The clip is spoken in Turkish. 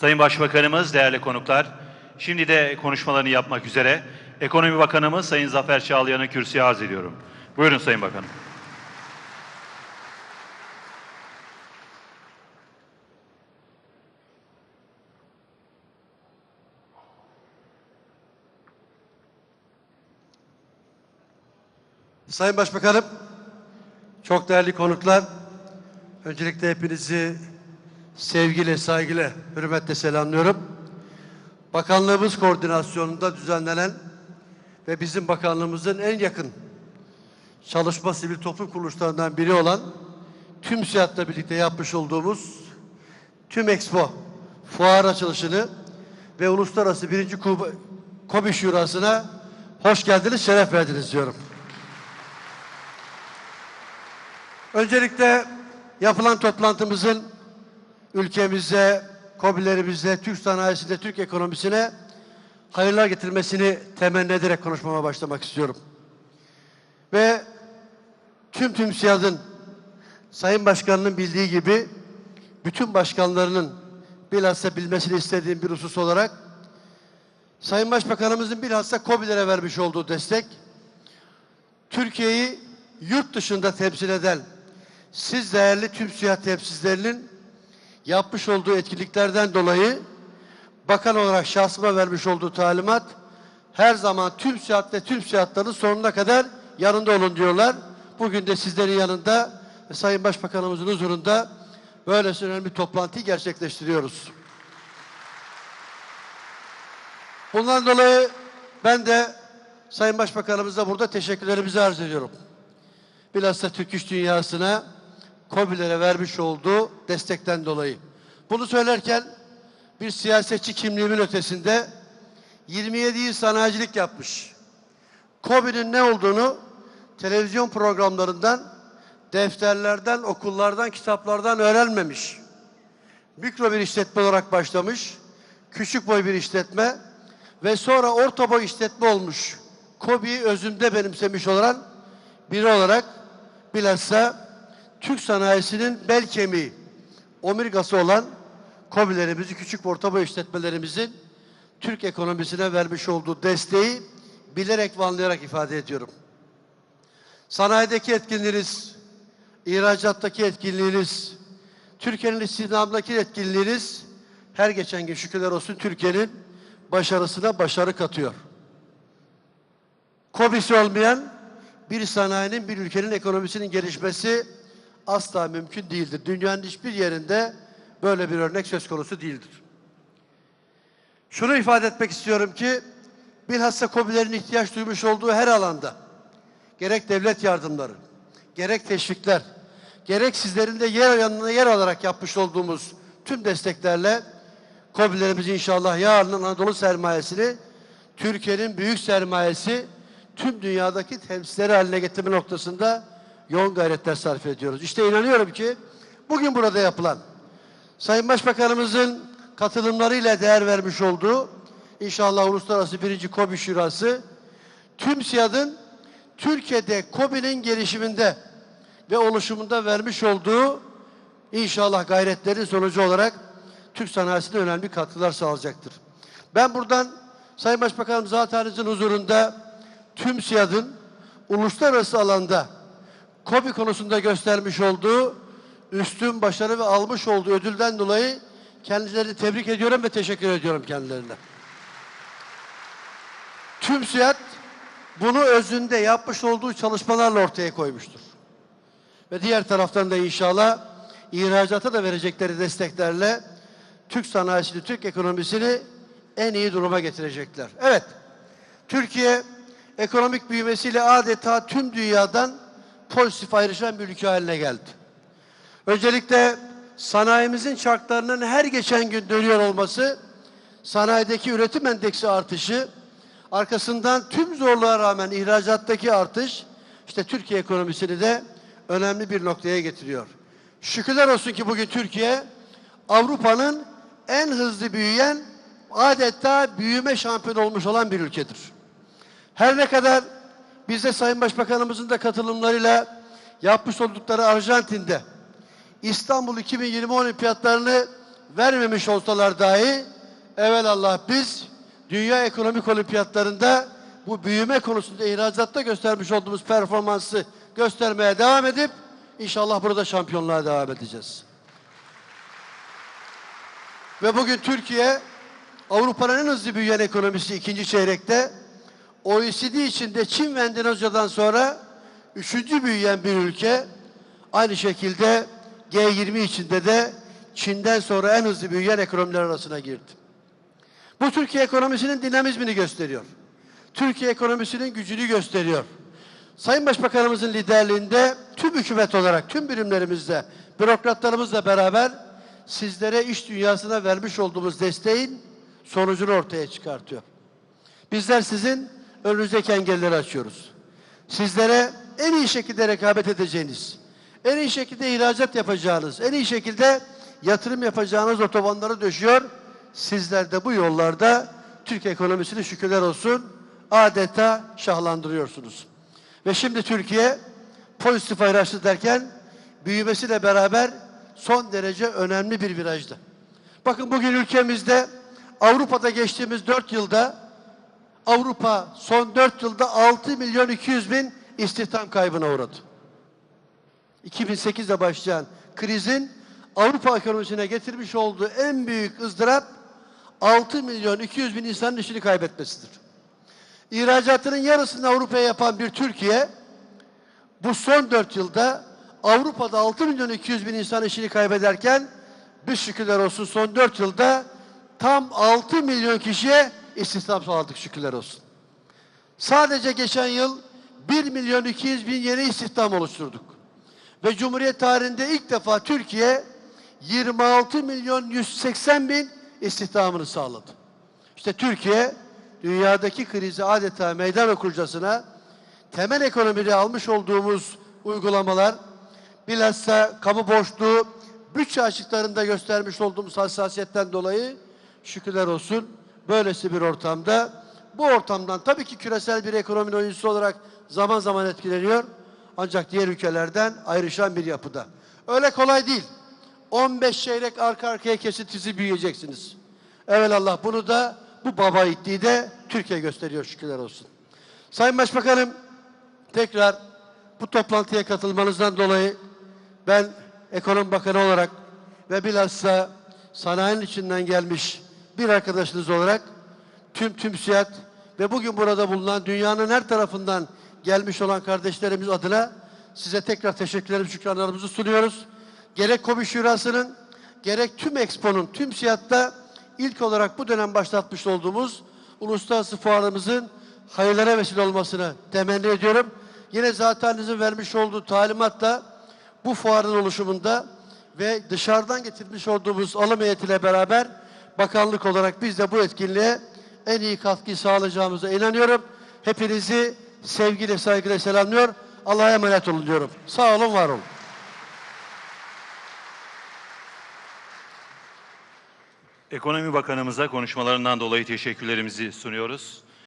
Sayın Başbakanımız, değerli konuklar, şimdi de konuşmalarını yapmak üzere Ekonomi Bakanımız Sayın Zafer Çağlayan'ı kürsüye arz ediyorum. Buyurun Sayın Bakanım. Sayın Başbakanım, çok değerli konuklar, öncelikle hepinizi sevgiyle, saygıyla, hürmetle selamlıyorum. Bakanlığımız koordinasyonunda düzenlenen ve bizim bakanlığımızın en yakın çalışma sivil toplum kuruluşlarından biri olan tüm SİAD'la birlikte yapmış olduğumuz tüm Expo fuar açılışını ve Uluslararası Birinci KOBİ Şurası'na hoş geldiniz, şeref verdiniz diyorum. Öncelikle yapılan toplantımızın ülkemize, KOBİ'lerimize, Türk sanayisine, Türk ekonomisine hayırlar getirmesini temenni ederek konuşmama başlamak istiyorum. Ve tüm tüm siyadın Sayın Başkanı'nın bildiği gibi bütün başkanlarının bilhassa bilmesini istediğim bir husus olarak Sayın Başbakanımızın bilhassa KOBİ'lere vermiş olduğu destek Türkiye'yi yurt dışında temsil eden siz değerli tüm siyah temsilcilerinin yapmış olduğu etkinliklerden dolayı bakan olarak şahsıma vermiş olduğu talimat her zaman tüm siyahat ve tüm siyahatların sonuna kadar yanında olun diyorlar. Bugün de sizlerin yanında Sayın Başbakanımızın huzurunda böylesine önemli bir toplantıyı gerçekleştiriyoruz. Bundan dolayı ben de Sayın Başbakanımıza burada teşekkürlerimizi arz ediyorum. Bilhassa Türk iş dünyasına KOBİ'lere vermiş olduğu destekten dolayı. Bunu söylerken bir siyasetçi kimliğimin ötesinde 27 yıl sanayicilik yapmış. KOBİ'nin ne olduğunu televizyon programlarından, defterlerden, okullardan, kitaplardan öğrenmemiş. Mikro bir işletme olarak başlamış, küçük boy bir işletme ve sonra orta boy işletme olmuş. KOBİ'yi özünde benimsemiş olan biri olarak bilhassa Türk sanayisinin bel kemiği, omurgası olan KOBİ'lerimizi, küçük orta işletmelerimizin Türk ekonomisine vermiş olduğu desteği bilerek ve anlayarak ifade ediyorum. Sanayideki etkinliğiniz, ihracattaki etkinliğiniz, Türkiye'nin istihdamdaki etkinliğiniz her geçen gün şükürler olsun Türkiye'nin başarısına başarı katıyor. KOBİ'si olmayan bir sanayinin, bir ülkenin ekonomisinin gelişmesi asla mümkün değildir. Dünyanın hiçbir yerinde böyle bir örnek söz konusu değildir. Şunu ifade etmek istiyorum ki bilhassa KOBİ'lerin ihtiyaç duymuş olduğu her alanda gerek devlet yardımları, gerek teşvikler, gerek sizlerin de yer yanına yer alarak yapmış olduğumuz tüm desteklerle KOBİ'lerimiz inşallah yarının Anadolu sermayesini Türkiye'nin büyük sermayesi tüm dünyadaki temsilcileri haline getirme noktasında yoğun gayretler sarf ediyoruz. İşte inanıyorum ki bugün burada yapılan Sayın Başbakanımızın katılımlarıyla değer vermiş olduğu inşallah Uluslararası Birinci KOBİ Şurası tüm SİAD'ın Türkiye'de KOBİ'nin gelişiminde ve oluşumunda vermiş olduğu inşallah gayretlerin sonucu olarak Türk sanayisine önemli katkılar sağlayacaktır. Ben buradan Sayın Başbakanım zatenizin huzurunda tüm SİAD'ın uluslararası alanda KOBİ konusunda göstermiş olduğu üstün başarı ve almış olduğu ödülden dolayı kendilerini tebrik ediyorum ve teşekkür ediyorum kendilerine. Tüm SİAD bunu özünde yapmış olduğu çalışmalarla ortaya koymuştur. Ve diğer taraftan da inşallah ihracata da verecekleri desteklerle Türk sanayisini, Türk ekonomisini en iyi duruma getirecekler. Evet, Türkiye ekonomik büyümesiyle adeta tüm dünyadan pozitif ayrışan bir ülke haline geldi. Öncelikle sanayimizin çarklarının her geçen gün dönüyor olması, sanayideki üretim endeksi artışı, arkasından tüm zorluğa rağmen ihracattaki artış, işte Türkiye ekonomisini de önemli bir noktaya getiriyor. Şükürler olsun ki bugün Türkiye Avrupa'nın en hızlı büyüyen adeta büyüme şampiyonu olmuş olan bir ülkedir. Her ne kadar biz de Sayın Başbakanımızın da katılımlarıyla yapmış oldukları Arjantin'de İstanbul 2020 olimpiyatlarını vermemiş olsalar dahi evelallah biz dünya ekonomik olimpiyatlarında bu büyüme konusunda ihracatta göstermiş olduğumuz performansı göstermeye devam edip inşallah burada şampiyonluğa devam edeceğiz. Ve bugün Türkiye Avrupa'nın en hızlı büyüyen ekonomisi ikinci çeyrekte. OECD içinde Çin ve Endonezya'dan sonra üçüncü büyüyen bir ülke. Aynı şekilde G20 içinde de Çin'den sonra en hızlı büyüyen ekonomiler arasına girdi. Bu Türkiye ekonomisinin dinamizmini gösteriyor. Türkiye ekonomisinin gücünü gösteriyor. Sayın Başbakanımızın liderliğinde tüm hükümet olarak tüm birimlerimizle, bürokratlarımızla beraber sizlere iş dünyasına vermiş olduğumuz desteğin sonucunu ortaya çıkartıyor. Bizler sizin önünüzdeki engelleri açıyoruz. Sizlere en iyi şekilde rekabet edeceğiniz, en iyi şekilde ihracat yapacağınız, en iyi şekilde yatırım yapacağınız otobanları döşüyor. Sizler de bu yollarda Türk ekonomisini şükürler olsun adeta şahlandırıyorsunuz. Ve şimdi Türkiye pozitif ayraçlı derken büyümesiyle beraber son derece önemli bir virajda. Bakın bugün ülkemizde Avrupa'da geçtiğimiz 4 yılda Avrupa son 4 yılda 6 milyon 200 bin istihdam kaybına uğradı. 2008'de başlayan krizin Avrupa ekonomisine getirmiş olduğu en büyük ızdırap 6 milyon 200 bin insanın işini kaybetmesidir. İhracatının yarısını Avrupa'ya yapan bir Türkiye bu son 4 yılda Avrupa'da 6 milyon 200 bin insan işini kaybederken biz şükürler olsun son 4 yılda tam 6 milyon kişiye istihdam sağladık şükürler olsun. Sadece geçen yıl 1 milyon 200 bin yeni istihdam oluşturduk. Ve Cumhuriyet tarihinde ilk defa Türkiye 26 milyon 180 bin istihdamını sağladı. İşte Türkiye dünyadaki krizi adeta meydan okurcasına temel ekonomide almış olduğumuz uygulamalar bilhassa kamu borçluğu bütçe açıklarında göstermiş olduğumuz hassasiyetten dolayı şükürler olsun böylesi bir ortamda bu ortamdan tabii ki küresel bir ekonominin oyuncusu olarak zaman zaman etkileniyor ancak diğer ülkelerden ayrışan bir yapıda. Öyle kolay değil. 15 çeyrek arka arkaya kesintisi büyüyeceksiniz. Evelallah bunu da bu baba ittiği de Türkiye gösteriyor şükürler olsun. Sayın Başbakanım tekrar bu toplantıya katılmanızdan dolayı ben ekonomi bakanı olarak ve bilhassa sanayinin içinden gelmiş bir arkadaşınız olarak tüm TÜMSİAD ve bugün burada bulunan dünyanın her tarafından gelmiş olan kardeşlerimiz adına size tekrar teşekkürlerimizi, şükranlarımızı sunuyoruz. Gerek KOBİ Şurası'nın, gerek tüm Expo'nun, tüm siyatta ilk olarak bu dönem başlatmış olduğumuz uluslararası fuarımızın hayırlara vesile olmasını temenni ediyorum. Yine zatenizin vermiş olduğu talimatla bu fuarın oluşumunda ve dışarıdan getirmiş olduğumuz alım heyetiyle beraber bakanlık olarak biz de bu etkinliğe en iyi katkıyı sağlayacağımıza inanıyorum. Hepinizi sevgiyle saygıyla selamlıyor. Allah'a emanet olun diyorum. Sağ olun, var olun. Ekonomi Bakanımıza konuşmalarından dolayı teşekkürlerimizi sunuyoruz.